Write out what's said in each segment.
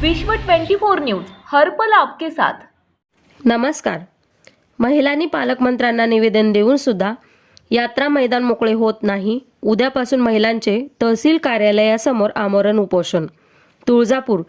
विश्व 24 न्यूज हर्पल आपके साथ. नमस्कार. महिलांनी पालकमंत्र्यांना निवेदन देऊन सुद्धा यात्रा मैदान मोकळे होत नाही. उद्यापासून महिलांचे तहसील कार्यालयासमोर आमरण उपोषण. तुळजापूर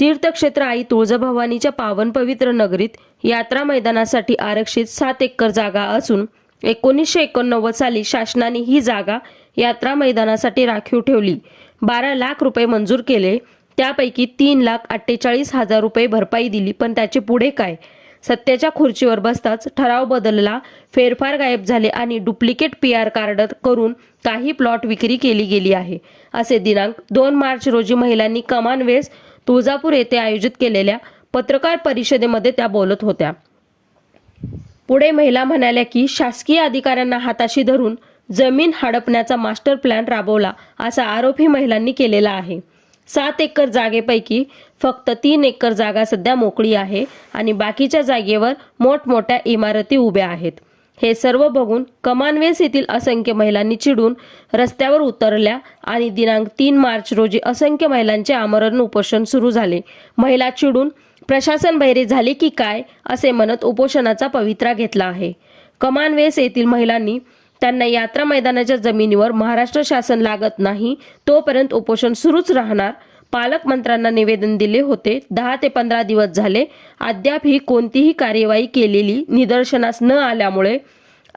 तीर्थक्षेत्र आई तुळजाभवानीच्या पावन पवित्र नगरीत यात्रा मैदानासाठी आरक्षित सात एकर जागा असून एकोणीसशे एकोणनव्वद साली शासनाने ही जागा यात्रा मैदानासाठी राखीव ठेवली. बारा लाख रुपये मंजूर केले. त्यापैकी तीन लाख अठ्ठेचाळीस हजार रुपये भरपाई दिली. पण त्याचे पुढे काय? सत्याच्या खुर्चीवर बसताच ठराव बदलला. फेरफार गायब झाले आणि डुप्लिकेट पी आर कार्ड करून काही प्लॉट विक्री केली गेली आहे. असे दिनांक दोन मार्च रोजी महिलांनी कमान वेस तुळजापूर येथे आयोजित केलेल्या पत्रकार परिषदेमध्ये त्या बोलत होत्या. पुढे महिला म्हणाल्या की शासकीय अधिकाऱ्यांना हाताशी धरून जमीन हडपण्याचा मास्टर प्लॅन राबवला असा आरोपही महिलांनी केलेला आहे. सात एकर जागेपैकी फक्त तीन एकर जागा सध्या मोकळी आहे आणि बाकीच्या जागेवर मोठमोठ्या इमारती उभ्या आहेत. हे सर्व बघून कमानवेस येथील असंख्य महिलांनी चिडून रस्त्यावर उतरल्या आणि दिनांक तीन मार्च रोजी असंख्य महिलांचे आमरण उपोषण सुरू झाले. महिला चिडून प्रशासन बहिरे झाले की काय? असे म्हणत उपोषणाचा पवित्रा घेतला आहे. कमानवेस येथील महिलांनी त्यांना यात्रा मैदानाच्या जमिनीवर महाराष्ट्र शासन लागत नाही तोपर्यंत उपोषण सुरूच राहणार. पालकमंत्र्यांना निवेदन दिले होते. दहा ते पंधरा दिवस झाले. अद्याप ही कोणतीही कार्यवाही केलेली निदर्शनास न आल्यामुळे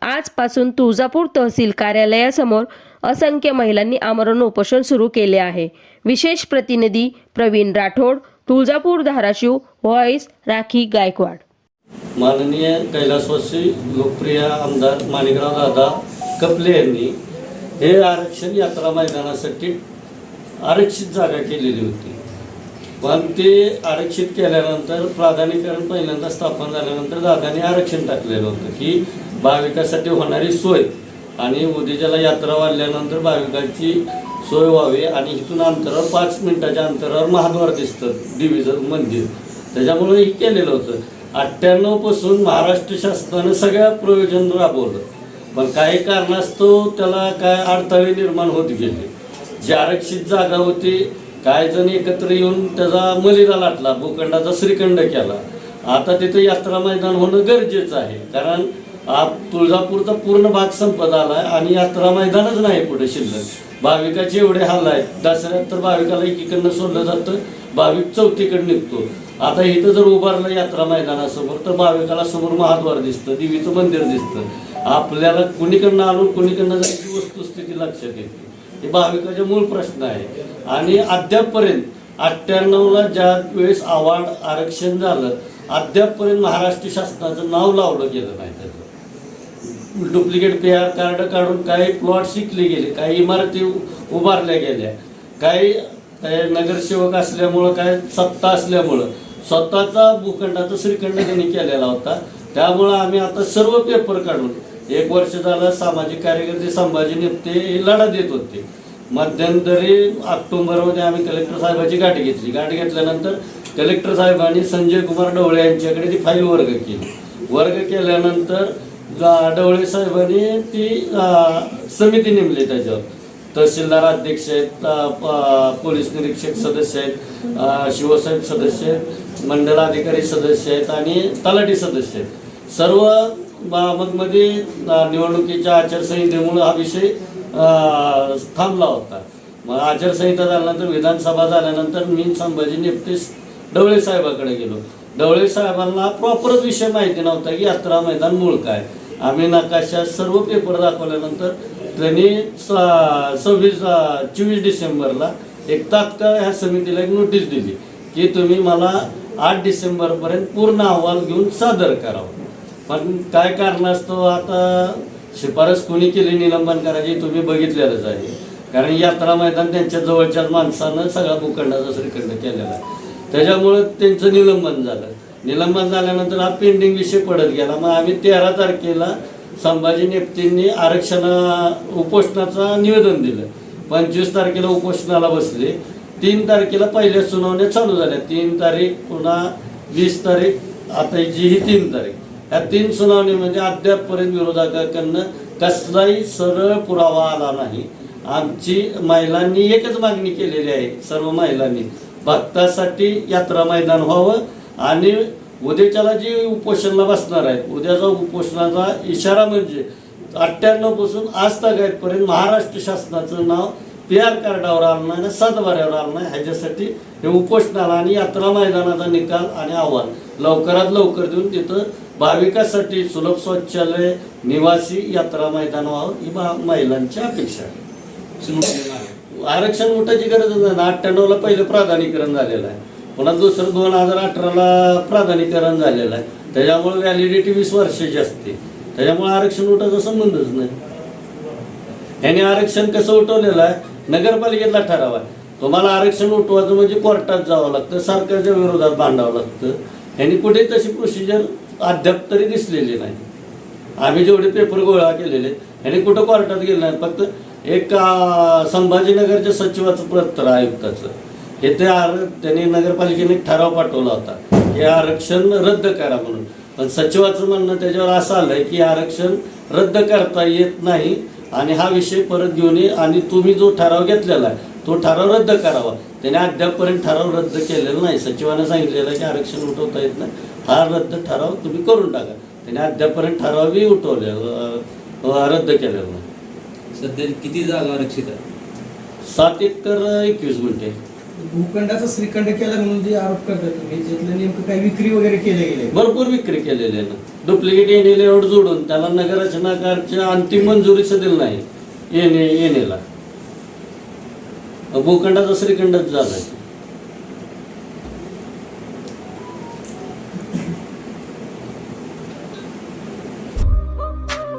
आजपासून तुळजापूर तहसील कार्यालयासमोर असंख्य महिलांनी आमरण उपोषण सुरू केले आहे. विशेष प्रतिनिधी प्रवीण राठोड तुळजापूर धाराशिव व्हॉइस राखी गायकवाड. माननीय कैलासवासी लोकप्रिय आमदार माणिकराव दादा कपले यांनी हे आरक्षण यात्रा मैदानासाठी आरक्षित जागा केलेली होती. पण ते आरक्षित केल्यानंतर प्राधान्यकरण पहिल्यांदा स्थापन झाल्यानंतर दादाने आरक्षण टाकलेलं होतं की भाविकासाठी होणारी सोय आणि उद्याच्याला यात्रा वाढल्यानंतर भाविकांची सोय व्हावी आणि इथून अंतरावर पाच मिनिटाच्या अंतरावर महाद्वार दिसतं देवीचं मंदिर. त्याच्यामुळे हे केलेलं होतं. अठ्ठ्याण्णवपासून महाराष्ट्र शासनानं सगळ्या प्रयोजन राबवलं पण काही कारणास्तव त्याला काय अडथळे निर्माण होत गेले. जी आरक्षित जागा होती काही जण एकत्र येऊन त्याचा मलिदा लाटला भूखंडाचा श्रीखंड केला. आता तिथं यात्रा मैदान होणं गरजेचं आहे. कारण आप तुळजापूरचा पूर्ण भाग संपत आलाय आणि यात्रा मैदानच नाही पुढे शिल्लक. भाविकाचे एवढे हाल आहेत. दसऱ्यात तर भाविकाला एकीकडनं सोडलं जातं. भाविक चौथीकडे निघतो. आता इथं जर उभारलं यात्रा मैदानासमोर तर भाविकाला समोर महाद्वार दिसतं देवीचं मंदिर दिसतं. आपल्याला कुणीकडनं आणून कुणीकडनं जायची वस्तुस्थिती लक्षात येते. हे भाविकाचे मूळ प्रश्न आहे. आणि अद्यापपर्यंत अठ्ठ्याण्णवला ज्या वेळेस आव्हाड आरक्षण झालं अद्यापपर्यंत महाराष्ट्र शासनाचं नाव लावलं गेलं नाही त्याचं. डुप्लिकेट पी आर कार्ड काढून काही प्लॉट शिकले गेले काही इमारती उभारल्या गेल्या काही काय नगरसेवक असल्यामुळं काय सत्ता असल्यामुळं. स्वतःचा भूखंडाचा श्रीखंड त्यांनी केलेला होता. त्यामुळं आम्ही आता सर्व पेपर काढून एक वर्ष झालं सामाजिक कार्यकर्ते संभाजी नेते लढा देत होते. मध्यंतरी ऑक्टोबरमध्ये आम्ही कलेक्टर साहेबाची गाठ घेतली. गाठ घेतल्यानंतर कलेक्टर साहेबांनी संजय कुमार ढवळे यांच्याकडे ती फाईल वर्ग केली. वर्ग केल्यानंतर गा- ढवळे साहेबांनी ती समिती नेमली त्याच्यावर. तहसीलदार अध्यक्ष आहेत प- पोलीस निरीक्षक सदस्य आहेत शिवसाहेब सदस्य आहेत मंडलाधिकारी सदस्य आहेत आणि तलाठी सदस्य आहेत. सर्व बाबतमध्ये निवडणुकीच्या आचारसंहितेमुळे हा विषय थांबला होता. मग आचारसंहिता झाल्यानंतर विधानसभा झाल्यानंतर मी संभाजी नेपटे ढवळे साहेबाकडे गेलो. ढवळे साहेबांना प्रॉपरच विषय माहिती नव्हता की यात्रा मैदान मूळ काय. आम्ही नकाशा सर्व पेपर दाखवल्यानंतर त्यांनी स- सव्वीस चोवीस डिसेंबरला एक तात्काळ ह्या समितीला एक नोटीस दिली की तुम्ही मला आठ डिसेंबरपर्यंत पूर्ण अहवाल घेऊन सादर करावा. पण काय कारणास्तव आता? शिफारस कोणी केली निलंबन करायची तुम्ही बघितलेलंच आहे. कारण यात्रा मैदान त्यांच्या जवळच्याच माणसानं सगळा भूखंडाचा श्रीखंड केलेला आहे. त्याच्यामुळं त्यांचं निलंबन झालं. निलंबन झाल्यानंतर हा पेंडिंग विषय पडत गेला. मग आम्ही तेरा तारखेला संभाजी नेपतींनी आरक्षण उपोषणाचं निवेदन दिलं. पंचवीस तारखेला उपोषणाला बसले. तीन तारखेला पहिल्या सुनावण्या चालू झाल्या. तीन तारीख पुन्हा वीस तारीख आता जी ही तीन तारीख. ह्या तीन सुनावणीमध्ये अद्यापपर्यंत विरोधकांकडनं कसलाही सरळ पुरावा आला नाही. आमची महिलांनी एकच मागणी केलेली आहे सर्व महिलांनी. भक्तासाठी यात्रा मैदान व्हावं आणि उद्याच्याला जी उपोषणाला बसणार आहेत उद्याचा उपोषणाचा इशारा म्हणजे अठ्ठ्याण्णवपासून आज पर्यंत महाराष्ट्र शासनाचं नाव पी आर कार्डावर आलं नाही सातबाऱ्यावर आलं नाही. ह्याच्यासाठी हे उपोषणाला आणि यात्रा मैदानाचा निकाल आणि आव्हान लवकरात लवकर देऊन तिथं भाविकासाठी सुलभ शौचालय निवासी यात्रा मैदान व्हावं ही महिलांची अपेक्षा आहे. आरक्षण उठायची गरज नाही. ना अठ्ठ्याण्णवला पहिलं प्राधान्यकरण झालेलं आहे. पुन्हा दुसरं दोन हजार अठराला प्राधान्यकरण झालेलं आहे. त्याच्यामुळे व्हॅलिडिटी वीस वर्षाची असते त्याच्यामुळे आरक्षण उठायचा संबंधच नाही. ह्याने आरक्षण कसं उठवलेलं आहे? नगरपालिकेतला ठराव आहे. तुम्हाला आरक्षण उठवायचं म्हणजे कोर्टात जावं लागतं सरकारच्या विरोधात भांडावं लागतं. ह्यांनी कुठे तशी प्रोसिजर अद्याप तरी दिसलेली नाही. आम्ही जेवढे पेपर गोळा केलेले ह्यांनी कुठं कोर्टात गेले नाही. फक्त एक संभाजीनगरच्या सचिवाचं पत्र आयुक्ताचं. हे ते आर त्यांनी नगरपालिकेने ठराव पाठवला होता की आरक्षण रद्द करा म्हणून. पण सचिवाचं म्हणणं त्याच्यावर असं आलंय की आरक्षण रद्द करता येत नाही आणि हा विषय परत घेऊन ये आणि तुम्ही जो ठराव घेतलेला आहे तो ठराव रद्द करावा. त्याने अद्यापपर्यंत ठराव रद्द केलेला नाही. सचिवाने सांगितलेलं की आरक्षण उठवता येत नाही. हा रद्द ठराव तुम्ही करून टाका. त्याने अद्यापपर्यंत ठरावही उठवले रद्द केलेला नाही. सध्या किती जागा आरक्षित आहे सात एकर एकवीस गुंठे. भूखंडाचा श्रीखंड केला म्हणून जे आरोप करतात तुम्ही त्यातलं नेमकं काही विक्री वगैरे केले गेले? भरपूर विक्री केलेली आहे ना. डुप्लिकेट येणे एवढ जोडून त्याला नगररचनाकारच्या अंतिम मंजुरीच दिलं नाही. येणे येणेला. भूखंडाचा श्रीखंडच झालाय.